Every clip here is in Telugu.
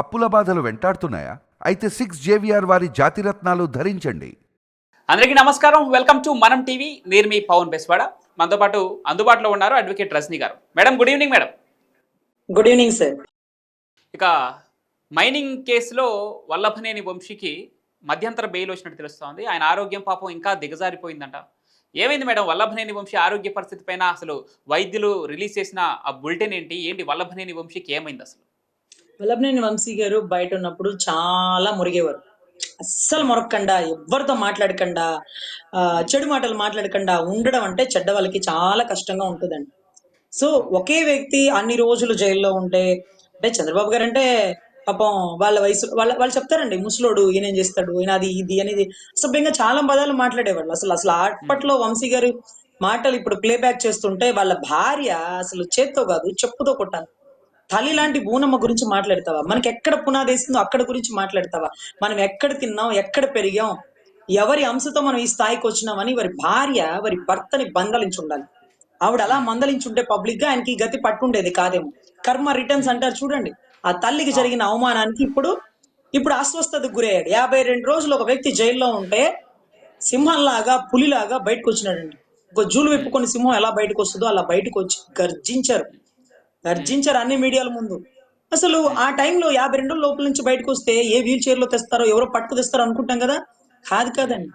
అప్పుల బాధలు వెంటాడుతున్నాయా? అయితే సిక్స్ జేవిఆర్ వారి జాతిరత్నాలు ధరించండి. అందరికీ నమస్కారం. Welcome to Manam TV. నేను మీ పవన్ బెస్వాడ. మనతో పాటు అందుబాటులో ఉన్నారు అడ్వకేట్ రజనీ గారు. Madam good evening madam. Good evening sir. ఇక మైనింగ్ కేసులో వల్లభనేని వంశీకి మధ్యంతర బెయిల్ వచ్చినట్టు తెలుస్తోంది. ఆయన ఆరోగ్యం పాపం ఇంకా దిగజారిపోయిందంట. ఏమైంది మేడం? వల్లభనేని వంశీ ఆరోగ్య పరిస్థితి పైన అసలు వైద్యులు రిలీజ్ చేసిన ఆ బులెటిన్ ఏంటి? ఏంటి వల్లభనేని వంశీకి ఏమైంది అసలు? వల్లభనేని వంశీ గారు బయట ఉన్నప్పుడు చాలా మురిగేవారు. అస్సలు మొరక్కండా ఎవరితో మాట్లాడకుండా ఆ, చెడు మాటలు మాట్లాడకుండా ఉండడం అంటే చెడ్డ వాళ్ళకి చాలా కష్టంగా ఉంటుందండి. సో ఒకే వ్యక్తి అన్ని రోజులు జైల్లో ఉంటే అంటే చంద్రబాబు గారు అంటే పాపం వాళ్ళ వయసు వాళ్ళ వాళ్ళు చెప్తారండి ముసలోడు ఈయన ఏం చేస్తాడు ఈయన అది ఇది అనేది. అసభ్యంగా చాలా పదాలు మాట్లాడేవాళ్ళు. అసలు అసలు అప్పట్లో వంశీ గారు మాటలు ఇప్పుడు ప్లేబ్యాక్ చేస్తుంటే వాళ్ళ భార్య అసలు చేత్తో కాదు చెప్పుతో కొట్టాను తల్లి లాంటి బూనమ్మ గురించి మాట్లాడతావా? మనకి ఎక్కడ పునాది వేస్తుందో అక్కడ గురించి మాట్లాడతావా? మనం ఎక్కడ తిన్నాం ఎక్కడ పెరిగాం ఎవరి అంశతో మనం ఈ స్థాయికి వచ్చినామని వారి భార్య వారి భర్తని బంధలించి ఉండాలి. ఆవిడ అలా మందలించుంటే పబ్లిక్గా ఆయనకి గతి పట్టుండేది కాదేమో. కర్మ రిటర్న్స్ అంటారు చూడండి. ఆ తల్లికి జరిగిన అవమానానికి ఇప్పుడు ఇప్పుడు అస్వస్థతకు గురయ్యాడు. యాభై రెండు రోజులు ఒక వ్యక్తి జైల్లో ఉంటే సింహంలాగా పులిలాగా బయటకు వచ్చినాడండి. ఒక జూలు విప్పుకొని సింహం ఎలా బయటకు వస్తుందో అలా బయటకు వచ్చి గర్జించారు. గర్జించారు అన్ని మీడియాల ముందు. అసలు ఆ టైంలో యాభై రెండు లోపల నుంచి బయటకు వస్తే ఏ వీల్ చైర్లో తెస్తారో ఎవరో పట్టుకు తెస్తారో అనుకుంటాం కదా? కాదు కాదండి.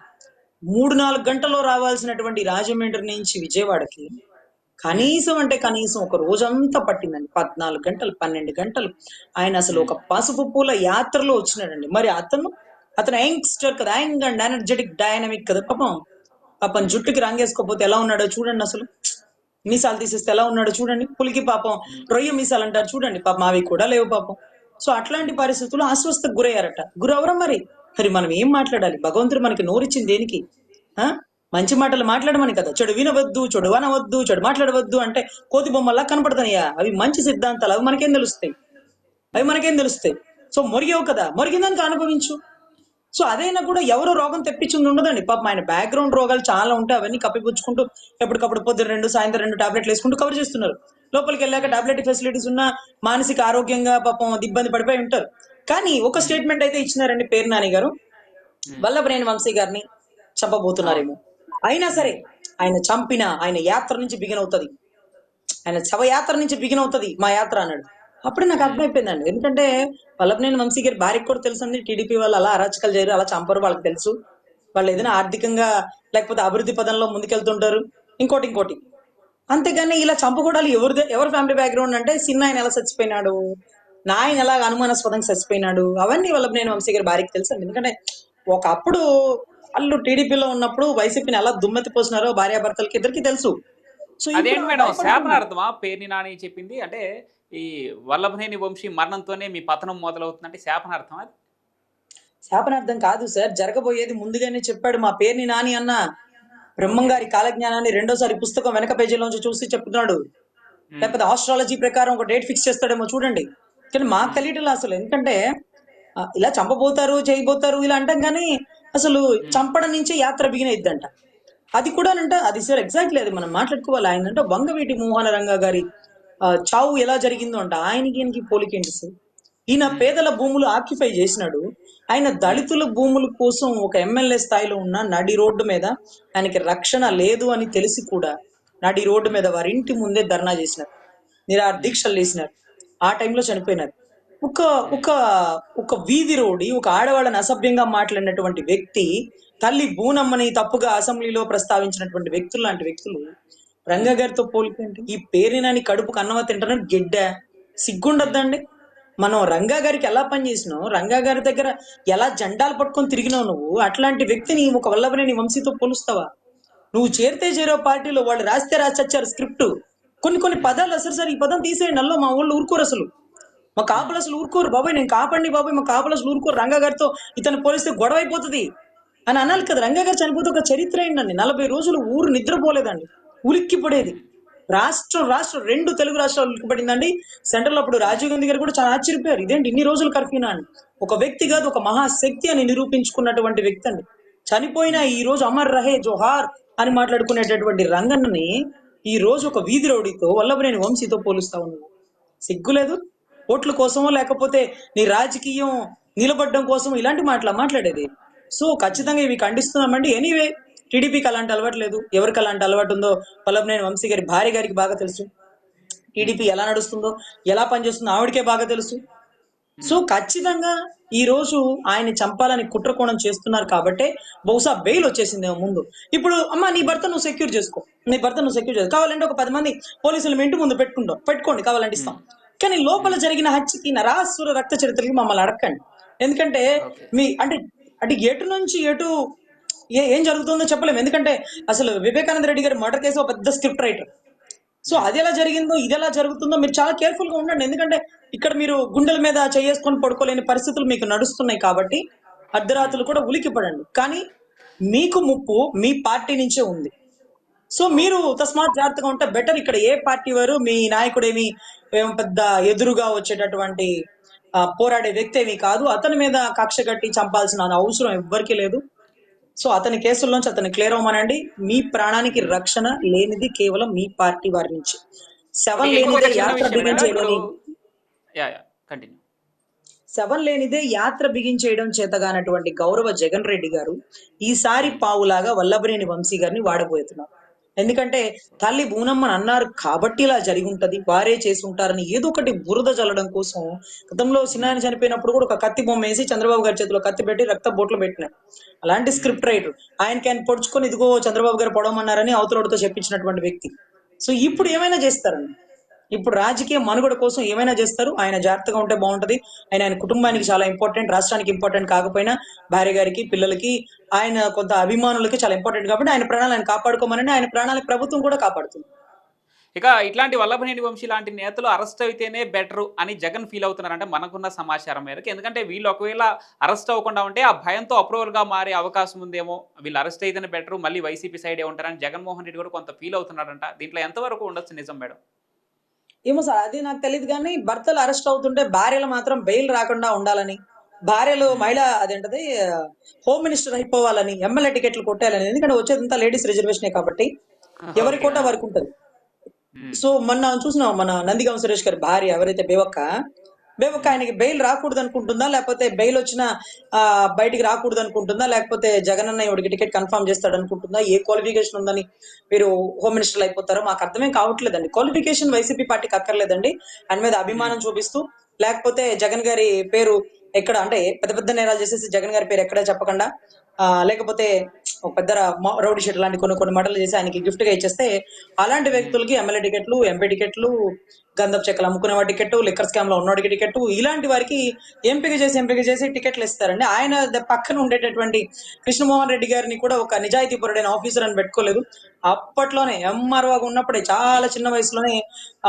మూడు నాలుగు గంటల్లో రావాల్సినటువంటి రాజమండ్రి నుంచి విజయవాడకి కనీసం అంటే కనీసం ఒక రోజంతా పట్టిందండి. పద్నాలుగు గంటలు పన్నెండు గంటలు. ఆయన అసలు ఒక పసుపు పూల యాత్రలో వచ్చినాడండి. మరి అతను అతను యంగ్స్టర్ కదా యంగ్ అండ్ ఎనర్జెటిక్ డైనమిక్ కదా పాపం. పాపం జుట్టుకి రంగేసుకోకపోతే ఎలా ఉన్నాడో చూడండి అసలు. మీసాలు తీసేస్తే ఎలా ఉన్నాడో చూడండి. పులికి పాపం రొయ్య మీసాలు అంటారు చూడండి. పాపం అవి కూడా లేవు పాపం. సో అట్లాంటి పరిస్థితులు అస్వస్థకు గురయ్యారట. గురవరం మరి. మరి మనం ఏం మాట్లాడాలి? భగవంతుడు మనకి నోరిచ్చింది దేనికి? ఆ? మంచి మాటలు మాట్లాడమని కదా. చెడు వినవద్దు చెడు అనవద్దు చెడు మాట్లాడవద్దు అంటే కోతి బొమ్మల్లా కనపడతానయ్యా. అవి మంచి సిద్ధాంతాలు. అవి మనకేం తెలుస్తాయి? అవి మనకేం తెలుస్తాయి? సో మొరిగావు కదా. మొరిగిందానికి అనుభవించు. సో అదైనా కూడా ఎవరు రోగం తెప్పించింది ఉండదండి. పాపం ఆయన బ్యాక్గ్రౌండ్ రోగాలు చాలా ఉంటాయి అవన్నీ కప్పిపుచ్చుకుంటూ ఎప్పటికప్పుడు పొద్దున రెండు సాయంత్రం రెండు టాబ్లెట్లు వేసుకుంటూ కవర్ చేస్తున్నారు. లోపలికి వెళ్ళాక టాబ్లెట్ ఫెసిలిటీస్ ఉన్న మానసిక ఆరోగ్యంగా పాపం ఇబ్బంది పడిపోయి ఉంటారు. కానీ ఒక స్టేట్మెంట్ అయితే ఇచ్చినారండి పేరు నాని గారు. వల్లభనేని వంశీ గారిని చంపబోతున్నారేమో. అయినా సరే ఆయన చంపిన ఆయన యాత్ర నుంచి బిగిన్ అవుతుంది. ఆయన శవయాత్ర నుంచి బిగిన్ అవుతుంది మా యాత్ర అన్నాడు. అప్పుడే నాకు అర్థమైపోయిందండి. ఎందుకంటే వల్లభనేని వంశీ గారి భార్యకు కూడా తెలుసు అండి టీడీపీ వాళ్ళు అలా అరాచకాలు చేయరు అలా చంపరు వాళ్ళకి తెలుసు. వాళ్ళు ఏదైనా ఆర్థికంగా లేకపోతే అభివృద్ధి పదంలో ముందుకెళ్తుంటారు. ఇంకోటి ఇంకోటి. అంతేగాని ఇలా చంపకూడాలి ఎవరిదే ఎవరి ఫ్యామిలీ బ్యాక్గ్రౌండ్ అంటే చిన్న ఆయన ఎలా చచ్చిపోయినాడు నా ఆయన ఎలా అనుమానాస్పదంగా చచ్చిపోయినాడు అవన్నీ వల్లభనేని వంశీ గారి భార్యకి తెలుసు ఎందుకంటే ఒకప్పుడు వాళ్ళు టీడీపీలో ఉన్నప్పుడు వైసీపీని ఎలా దుమ్మెత్తి పోసినారో భార్యాభర్తలకి ఇద్దరికి తెలుసు. సో ఇప్పుడు అదేంటి మేడం భయపడుతున్నారు. శాపనార్థమా పేర్ని నాని చెప్పింది అంటే ఈ వల్లభనేని వంశీ మరణంతోనే మీ పతనం మొదలవుతుందంటే శాపనార్థం అది? శాపనార్థం కాదు సార్ జరగబోయేది ముందుగానే చెప్పాడు మా పేరుని నాని అన్న. బ్రహ్మం గారి కాలజ్ఞానాన్ని రెండోసారి పుస్తకం వెనక పేజీలోంచి చూసి చెప్తున్నాడు. లేకపోతే ఆస్ట్రాలజీ ప్రకారం ఒక డేట్ ఫిక్స్ చేస్తాడేమో చూడండి. కానీ మాకు తెలియటం అసలు ఎందుకంటే ఇలా చంపబోతారు చేయబోతారు ఇలా అంటాం కానీ అసలు చంపడం నుంచే యాత్ర బిగిన్ అది కూడా అంట అది సార్ ఎగ్జాక్ట్లీ అది మనం మాట్లాడుకోవాలి. ఆయన అంటే వంగవీటి మోహన రంగా గారి చావు ఎలా జరిగిందో అంట. ఆయనకి ఈయనకి పోలికేంటి సార్? ఈయన పేదల భూములు ఆక్యుపై చేసినాడు. ఆయన దళితుల భూముల కోసం ఒక ఎమ్మెల్యే స్థాయిలో ఉన్న నడి రోడ్డు మీద ఆయనకి రక్షణ లేదు అని తెలిసి కూడా నడి రోడ్డు మీద వారి ఇంటి ముందే ధర్నా చేసినారు. నిరాహార దీక్షలు చేసినారు. ఆ టైంలో చనిపోయినారు. ఒక ఒక ఒక వీధి రోడి ఒక ఆడవాళ్ళని అసభ్యంగా మాట్లాడినటువంటి వ్యక్తి తల్లి బూనమ్మని తప్పుగా అసెంబ్లీలో ప్రస్తావించినటువంటి వ్యక్తులు లాంటి వ్యక్తులు రంగా గారితో పోలికేంటి? ఈ పేరినాని కడుపుకు అన్నవ తింటారని గిడ్డ. సిగ్గుండద్దండి. మనం రంగా గారికి ఎలా పనిచేసినావు రంగా గారి దగ్గర ఎలా జెండాలు పట్టుకొని తిరిగినావు నువ్వు? అట్లాంటి వ్యక్తిని ఒక వల్లభనేని వంశీతో పోలుస్తావా? నువ్వు చేరితే చేరో పార్టీలో వాళ్ళు రాస్తే రాసి వచ్చారు స్క్రిప్ట్. కొన్ని కొన్ని పదాలు అసలు సార్ ఈ పదం తీసేయండి. నల్లో మా ఊళ్ళో ఊరుకోరు అసలు. మా కాపులు అసలు ఊరుకోరు. బాబాయ్ నేను కాపాడి బాబాయ్. మా కాపులు అసలు ఊరుకోరు. రంగా గారితో ఇతను పోలిస్తే గొడవ అయిపోతుంది అని అనాలి కదా. రంగా గారు చనిపోతే ఒక చరిత్ర ఏంటండి? నలభై రోజులు ఊరు నిద్రపోలేదండి. ఉలిక్కిపడేది. రాష్ట్రం రాష్ట్రం రెండు తెలుగు రాష్ట్రాలు ఉలిక్కిపడిందండి. సెంట్రల్ అప్పుడు రాజీవ్ గాంధీ గారు కూడా చాలా ఆశ్చర్యపోయారు. ఇదేంటి ఇన్ని రోజులు కర్ఫ్యూనా అని. ఒక వ్యక్తి కాదు ఒక మహాశక్తి అని నిరూపించుకున్నటువంటి వ్యక్తి అండి. చనిపోయిన ఈ రోజు అమర్ రహే జోహార్ అని మాట్లాడుకునేటటువంటి రంగన్నని ఈ రోజు ఒక వీధి రౌడీతో వల్లభనేని వంశీతో పోలుస్తా ఉన్నాను సిగ్గులేదు ఓట్ల కోసమో లేకపోతే నీ రాజకీయం నిలబడడం కోసం ఇలాంటి మాటలు మాట్లాడేది? సో ఖచ్చితంగా ఇవి ఖండిస్తున్నామండి. ఎనీవే టీడీపీకి అలాంటి అలవాటు లేదు. ఎవరికి అలాంటి అలవాటు ఉందో వల్లభనేని వంశీ గారి భార్య గారికి బాగా తెలుసు. టీడీపీ ఎలా నడుస్తుందో ఎలా పనిచేస్తుందో ఆవిడకే బాగా తెలుసు. సో ఖచ్చితంగా ఈ రోజు ఆయన్ని చంపాలని కుట్రకోణం చేస్తున్నారు కాబట్టే బహుశా బెయిల్ వచ్చేసిందేమో ముందు. ఇప్పుడు అమ్మ నీ భర్త నువ్వు సెక్యూర్ చేసుకో. నీ భర్త నువ్వు సెక్యూర్ చేసుకో. కావాలంటే ఒక పది మంది పోలీసులు మీ ఇంటి ముందు పెట్టుకుంటాం. పెట్టుకోండి కావాలంటే ఇస్తాం. కానీ లోపల జరిగిన హత్యకి నరాసుర రక్త చరిత్రకి మమ్మల్ని అడగండి ఎందుకంటే. మీ అంటే అంటే ఎటు నుంచి ఎటు ఏ ఏం జరుగుతుందో చెప్పలేము ఎందుకంటే అసలు వివేకానంద రెడ్డి గారి మర్డర్ కేసు ఒక పెద్ద స్క్రిప్ట్ రైటర్. సో అది ఎలా జరిగిందో ఇది ఎలా జరుగుతుందో మీరు చాలా కేర్ఫుల్గా ఉండండి. ఎందుకంటే ఇక్కడ మీరు గుండెల మీద చేసుకొని పడుకోలేని పరిస్థితులు మీకు నడుస్తున్నాయి కాబట్టి అర్ధరాత్రులు కూడా ఉలికి పడండి. కానీ మీకు ముప్పు మీ పార్టీ నుంచే ఉంది. సో మీరు తస్మాత్ జాగ్రత్తగా ఉంటే బెటర్. ఇక్కడ ఏ పార్టీ వారు మీ నాయకుడేమి పెద్ద ఎదురుగా వచ్చేటటువంటి పోరాడే వ్యక్తి ఏమీ కాదు. అతని మీద కక్ష కట్టి చంపాల్సిన అవసరం ఎవ్వరికీ లేదు. సో అతని కేసుల్లోంచి అతన్ని క్లియర్ అవ్వమనండి మీ ప్రాణానికి రక్షణ లేనిది కేవలం మీ పార్టీ వారి నుంచి. ఇంకొక లేనిదే యాత్ర కంటిన్యూ శవం లేనిదే యాత్ర బిగించేయడం చేతగానటువంటి గౌరవ జగన్ రెడ్డి గారు ఈసారి పావులాగా వల్లభనేని వంశీ గారిని వాడబోతున్నారు. ఎందుకంటే తల్లి బూనమ్మని అన్నారు కాబట్టి ఇలా జరిగి ఉంటది వారే చేసి ఉంటారని ఏదో ఒకటి బురద చల్లడం కోసం గతంలో సినాయన చనిపోయినప్పుడు కూడా ఒక కత్తి బొమ్మ వేసి చంద్రబాబు గారి చేతిలో కత్తి పెట్టి రక్త బోట్లు పెట్టినారు అలాంటి స్క్రిప్ట్ రైటర్. ఆయనకి ఆయన పొడుచుకొని ఇదిగో చంద్రబాబు గారు పొడవమన్నారని అవతలతో చెప్పించినటువంటి వ్యక్తి. సో ఇప్పుడు ఏమైనా చేస్తారండి? ఇప్పుడు రాజకీయ మనుగడ కోసం ఏమైనా చేస్తారు? ఆయన జాగ్రత్తగా ఉంటే బాగుంటది. ఆయన ఆయన కుటుంబానికి చాలా ఇంపార్టెంట్ రాష్ట్రానికి ఇంపార్టెంట్ కాకపోయినా భార్య గారికి పిల్లలకి ఆయన కొంత అభిమానులకి చాలా ఇంపార్టెంట్ కాబట్టి ఆయన ప్రాణాలు ఆయన కాపాడుకోమని ఆయన ప్రాణాలకు ప్రభుత్వం కూడా కాపాడుతుంది. ఇక ఇట్లాంటి వల్లభనేని వంశీ లాంటి నేతలు అరెస్ట్ అయితేనే బెటర్ అని జగన్ ఫీల్ అవుతున్నారంటే మనకున్న సమాచారం మేరకు. ఎందుకంటే వీళ్ళు ఒకవేళ అరెస్ట్ అవ్వకుండా ఉంటే ఆ భయంతో అప్రూవల్గా మారే అవకాశం ఉందేమో. వీళ్ళు అరెస్ట్ అయితేనే బెటర్ మళ్ళీ వైసీపీ సైడే ఉంటారని జగన్మోహన్ రెడ్డి కూడా కొంత ఫీల్ అవుతున్నారంట దీంట్లో ఎంతవరకు ఉండొచ్చు నిజం మేడం? ఏమో సార్ అది నాకు తెలియదు కానీ భర్తలు అరెస్ట్ అవుతుంటే భార్యలు మాత్రం బెయిల్ రాకుండా ఉండాలని భార్యలు మహిళా అదేంటది హోమ్ మినిస్టర్ అయిపోవాలని ఎమ్మెల్యే టికెట్లు కొట్టాలని ఎందుకంటే వచ్చేదంతా లేడీస్ రిజర్వేషనే కాబట్టి ఎవరి కోట వరకు ఉంటుంది. సో మొన్న చూసినాం మన నందిగాం సురేష్ గారి భార్య ఎవరైతే బేవక్క బేవక్క ఆయనకి బెయిల్ రాకూడదు అనుకుంటుందా లేకపోతే బెయిల్ వచ్చిన బయటికి రాకూడదు అనుకుంటుందా లేకపోతే జగన్ అన్న ఇవిడికి టికెట్ కన్ఫర్మ్ చేస్తాడు అనుకుంటుందా ఏ క్వాలిఫికేషన్ ఉందని మీరు హోమ్ మినిస్టర్ అయిపోతారో మాకు అర్థమేం కావట్లేదండి. క్వాలిఫికేషన్ వైసీపీ పార్టీకి అక్కర్లేదండి. ఆయన మీద అభిమానం చూపిస్తూ లేకపోతే జగన్ గారి పేరు ఎక్కడ అంటే పెద్ద పెద్ద నేరాలు చేసేసి జగన్ గారి పేరు ఎక్కడా చెప్పకుండా ఆ, లేకపోతే ఒక పెద్ద రౌడీ షీట్ లాంటి కొన్ని కొన్ని మటలు చేసి ఆయనకి గిఫ్ట్గా ఇచ్చేస్తే అలాంటి వ్యక్తులకి ఎమ్మెల్యే టికెట్లు ఎంపీ టికెట్లు గంధపు చెక్కలు అమ్ముకునే వాడి టికెట్ లిక్కర్ స్కామ్లో ఉన్నవాడికి టికెట్ ఇలాంటి వారికి ఎంపిక చేసి ఎంపిక చేసి టికెట్లు ఇస్తారండి. ఆయన పక్కన ఉండేటటువంటి కృష్ణమోహన్ రెడ్డి గారిని కూడా ఒక నిజాయితీ పరుడైన ఆఫీసర్ అని పెట్టుకోలేదు. అప్పట్లోనే ఎంఆర్ఓగా ఉన్నప్పుడే చాలా చిన్న వయసులోనే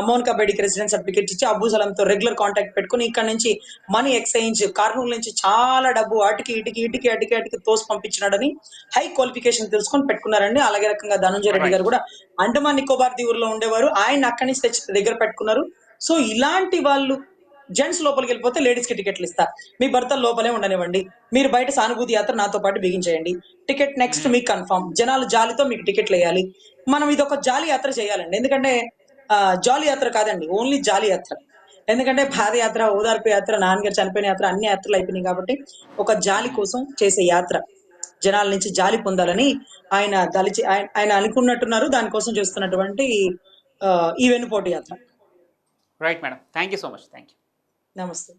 మోనికా బేడికి రెసిడెన్స్ సర్టిఫికేట్ ఇచ్చి అబ్బు సలంతో రెగ్యులర్ కాంటాక్ట్ పెట్టుకుని ఇక్కడ నుంచి మనీ ఎక్స్చేంజ్ కర్నూలు నుంచి చాలా డబ్బు అటుకి ఇటుకి ఇటుకి అటుకి అటుకి తోసి పంపించినాడని హై క్వాలిఫికేషన్ తెలుసుకొని పెట్టుకున్నారండి. అలాగే రకంగా ధనంజయ రెడ్డి గారు కూడా అండమాన్ నికోబార్ దీవుల్లో ఉండేవారు. ఆయన అక్కడి నుంచి తెచ్చి దగ్గర పెట్టుకున్నారు. సో ఇలాంటి వాళ్ళు జెంట్స్ లోపలికి వెళ్ళిపోతే లేడీస్కి టికెట్లు ఇస్తా మీ భర్త లోపలే ఉండనివ్వండి. మీరు బయట సానుభూతి యాత్ర నాతో పాటు బిగించేయండి. టికెట్ నెక్స్ట్ మీకు కన్ఫర్మ్ జనాలు జాలితో మీకు టికెట్లు వేయాలి. మనం ఇది ఒక జాలి యాత్ర చేయాలండి. ఎందుకంటే జాలి యాత్ర కాదండి. ఓన్లీ జాలి యాత్ర. ఎందుకంటే పాదయాత్ర ఓదార్పు యాత్ర నాన్నగారు చనిపోయిన యాత్ర అన్ని యాత్రలు అయిపోయినాయి కాబట్టి ఒక జాలి కోసం చేసే యాత్ర. జనాల నుంచి జాలి పొందాలని ఆయన దలిచి ఆయన అనుకున్నట్టున్నారు. దానికోసం చేస్తున్నటువంటి ఈ వెన్నుపోటు యాత్ర. right madam thank you so much thank you నమస్తే